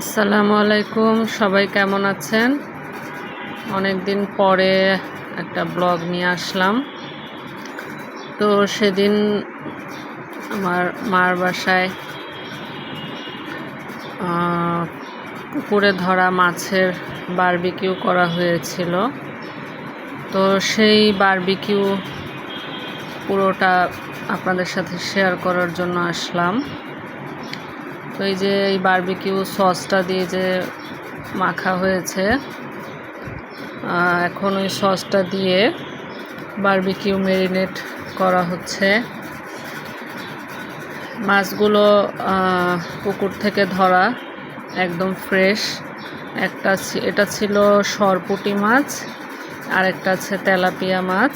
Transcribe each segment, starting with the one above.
আসসালামু আলাইকুম সবাই কেমন আছেন? অনেক দিন পরে একটা ব্লগ নিয়ে আসলাম। তো সেদিন আমার মার বাসায় পুকুরে ধরা মাছের বারবিকিউ করা হয়েছিল। তো সেই বারবিকিউ পুরোটা আপনাদের সাথে শেয়ার করার জন্য আসলাম। তো এই যে এই বারবিকিউ সসটা দিয়ে যে মাখা হয়েছে এখন ওই সসটা দিয়ে বারবিকিউ মেরিনেট করা হচ্ছে। মাছগুলো পুকুর থেকে ধরা একদম ফ্রেশ একটা এটা ছিল সরপুটি মাছ আর একটা আছে তেলাপিয়া মাছ।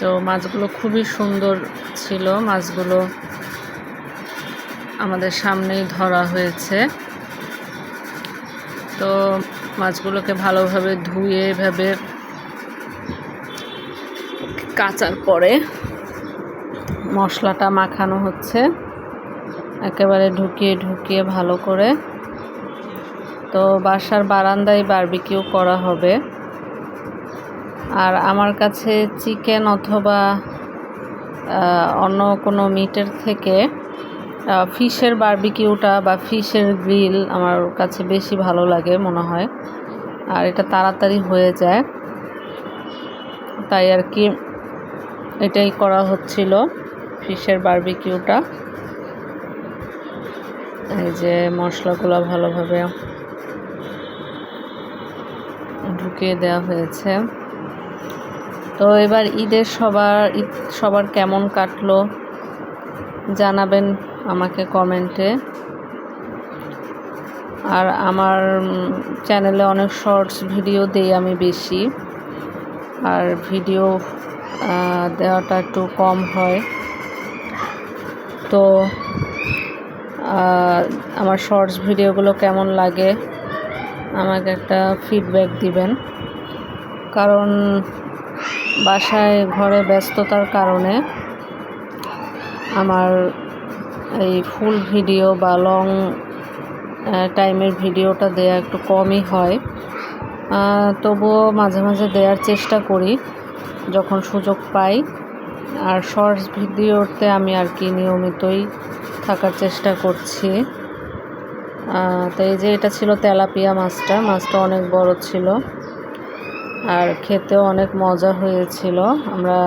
তো মাছগুলো খুবই সুন্দর ছিল, মাছগুলো আমাদের সামনেই ধরা হয়েছে। তো মাছগুলোকে ভালোভাবে ধুয়ে, এভাবে কাচার পরে মশলাটা মাখানো হচ্ছে। একেবারে ঢুকিয়ে ঢুকিয়ে ভালো করে। তো বাসার বারান্দায় বারবিকিউ করা হবে। আর আমার কাছে চিকেন অথবা অন্য কোনো মিটের থেকে ফিশের বারবিকিউটা বা ফিশের গ্রিল আমার কাছে বেশি ভালো লাগে মনে হয়। আর এটা তাড়াতাড়ি হয়ে যায়। তাই আর কি এটাই করা হচ্ছিল ফিশের বারবিকিউটা। এই যে মশলাগুলো ভালোভাবে ঢুকিয়ে দেওয়া হয়েছে। তো এবার ঈদের সবার, ঈদ সবার কেমন কাটলো জানাবেন আমাকে কমেন্টে। আর আমার চ্যানেলে অনেক শর্টস ভিডিও দেই আমি বেশি। আর ভিডিও দেওয়াটা একটু কম হয়। তো আমার শর্টস ভিডিওগুলো কেমন লাগে, আমাকে একটা ফিডব্যাক দিবেন। কারণ, বাসায় ঘরে ব্যস্ততার কারণে আমার এই ফুল ভিডিও বা লং টাইমের ভিডিওটা দেয়া একটু কমই হয়। তবুও মাঝে মাঝে দেওয়ার চেষ্টা করি, যখন সুযোগ পাই। আর শর্টস ভিডিওতে আমি আর কি নিয়মিতই থাকার চেষ্টা করছি। তো এই যে এটা ছিল তেলাপিয়া মাছটা মাছটা অনেক বড় ছিল। আর খেতেও অনেক মজা হয়েছিল। আমরা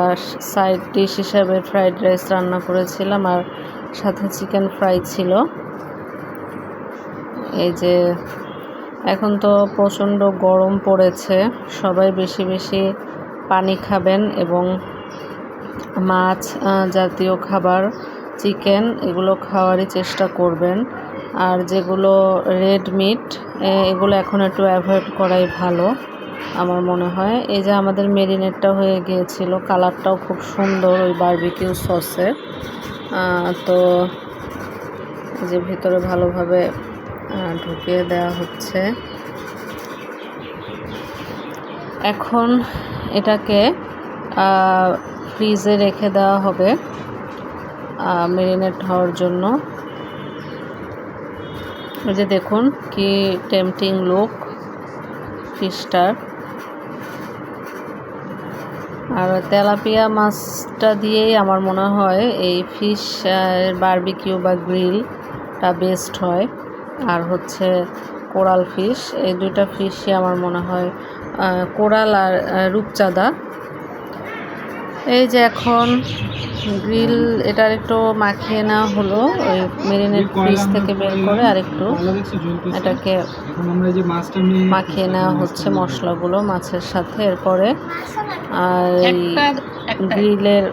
সাইড ডিশ হিসাবে ফ্রাইড রাইস রান্না করেছিলাম। আর সাথে চিকেন ফ্রাই ছিল। এই যে, এখন তো প্রচণ্ড গরম পড়েছে। সবাই বেশি বেশি পানি খাবেন এবং মাছ জাতীয় খাবার, চিকেন এগুলো খাওয়ারই চেষ্টা করবেন। আর যেগুলো রেড মিট এগুলো এখন একটু অ্যাভয়েড করাই ভালো, আমার মনে হয়। এই যে আমাদের মেরিনেটটা হয়ে গিয়েছিল, কালারটাও খুব সুন্দর ওই বারবিকিউ সসের। তো যে ভিতরে ভালোভাবে ঢুকিয়ে দেওয়া হচ্ছে। এখন এটাকে ফ্রিজে রেখে দেওয়া হবে মেরিনেট হওয়ার জন্য। এই যে দেখুন কি টেম্পটিং লুক ফিশটার আর তেলাপিয়া মাছটা দিয়েই আমার মনে হয় এই ফিশ বার্বিকিউ বা গ্রিলটা বেস্ট হয়। আর হচ্ছে কোরাল ফিশ, এই দুইটা ফিশই আমার মনে হয় কোরাল আর রূপচাঁদা। এই যে এখন গ্রিল এটার একটু মাখিয়ে নেওয়া হলো ওই মেরিনেট ফ্রিজ থেকে বের করে আর একটু এটাকে এখন আমরা এই যে মাছটা নিয়ে মাখিয়ে নেওয়া হচ্ছে মশলাগুলো মাছের সাথে এরপরে। আর এই গ্রিলের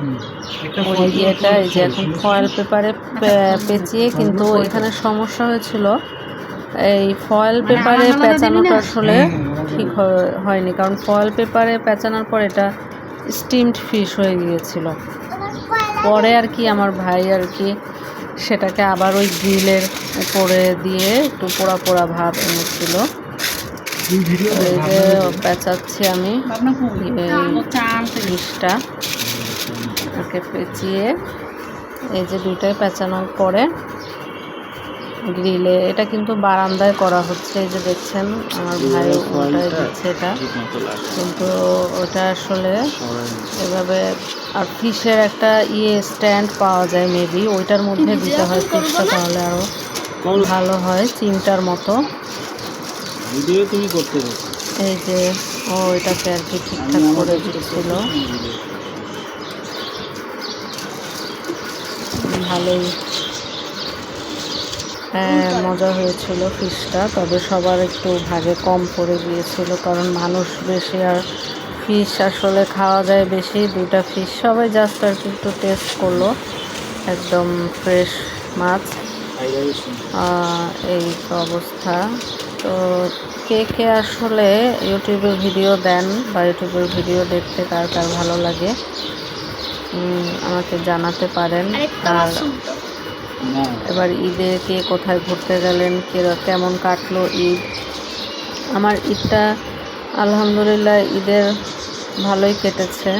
ওই ইয়েটা এই যে এখন ফয়েল পেপারে পেঁচিয়ে কিন্তু এখানে সমস্যা হয়েছিল। এই ফয়েল পেপারে পেঁচানোটা আসলে ঠিক হয়- হয়নি। কারণ ফয়েল পেপারে পেঁচানোর পর এটা স্টিমড ফিশ হয়ে গিয়েছিল। পরে আর কি আমার ভাই আর কি সেটাকে আবার ওই গ্রিলের উপরে দিয়ে একটু পোড়া পোড়া ভাব এনেছিল। পেঁচাচ্ছি আমি ফিশটা ওকে পেঁচিয়ে এই যে দুইটাই পেঁচানোর পরে গ্রিলে এটা কিন্তু বারান্দায় করা হচ্ছে এই যে দেখছেন আমার ভাই উল্টায় দিচ্ছে এটা। কিন্তু ওটা আসলে এভাবে আর ফিশের একটা ইয়ে স্ট্যান্ড পাওয়া যায় মেবি ওইটার মধ্যে দিতে হয় ফিশটা তাহলে আরও ভালো হয় চিমটার মতো। ভিডিও তুমি করতে এই যে ও এটাকে আর কি ঠিকঠাক করে দিচ্ছিল। ভালোই। মজা হয়েছিল ফিশটা তবে সবার একটু ভাগে কম পড়ে গিয়েছিল কারণ মানুষ বেশি আর ফিশ আসলে খাওয়া যায় বেশি দুটা ফিশ সবাই জাস্ট আর কি একটু টেস্ট করল একদম ফ্রেশ মাছ। এই অবস্থা। তো কে কে আসলে ইউটিউবে ভিডিও দেন বা ইউটিউবের ভিডিও দেখতে কার কার ভালো লাগে আমাকে জানাতে পারেন। আর এবার ঈদে কে কোথায় ঘুরতে গেলেন, কে কেমন কাটলো ঈদ? আমার ঈদটা আলহামদুলিল্লাহ ঈদের ভালোই কেটেছে।